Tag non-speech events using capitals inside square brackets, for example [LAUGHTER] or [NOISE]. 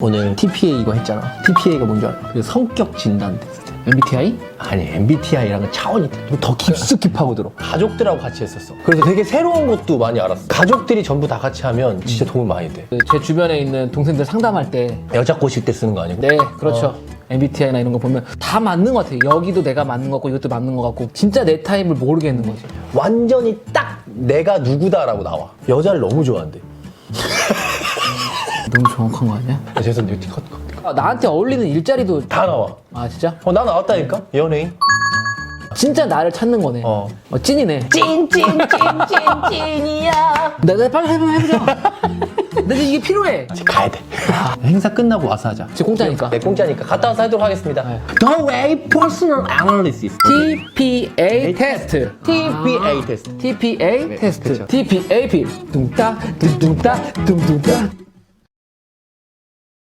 오늘 TPA 이거 했잖아. TPA가 뭔지 알아? 그 성격 진단 테스트. MBTI? 아니 MBTI랑은 차원이 더 깊숙이 파고들어. 가족들하고 같이 했었어. 그래서 되게 새로운 것도 많이 알았어. 가족들이 전부 다 같이 하면 진짜 도움 많이 돼. 그제 주변에 있는 동생들 상담할 때 여자 꼬실 때 쓰는 거 아니고? 네, 그렇죠. MBTI나 이런 거 보면 다 맞는 것 같아요. 여기도 내가 맞는 것 같고 이것도 맞는 것 같고 진짜 내 타입을 모르겠는 거지. 완전히 딱 내가 누구다라고 나와. 여자를 너무 좋아한대. 너무 정확한 거 아니야? 아, 죄송해요. 컷, 컷. 아, 나한테 어울리는 일자리도 다 나와. 아 진짜? 어, 나 나왔다니까? 연예인? 진짜 나를 찾는 거네. 어. 어, 찐이네. 찐찐찐찐찐이야. 나, 나 빨리 해보자, 해보자. [LAUGHS] 나 지금 이게 필요해. 이제 가야 돼. 행사 끝나고 와서 하자. 지금 공짜니까. 네, 공짜니까 갔다 와서 하도록 하겠습니다. 네. The way personal analysis. TPA 테스트. TPA 테스트. TPA 테스트. 그쵸. TPAP. 둥따, 둥둥따, 둥둥따.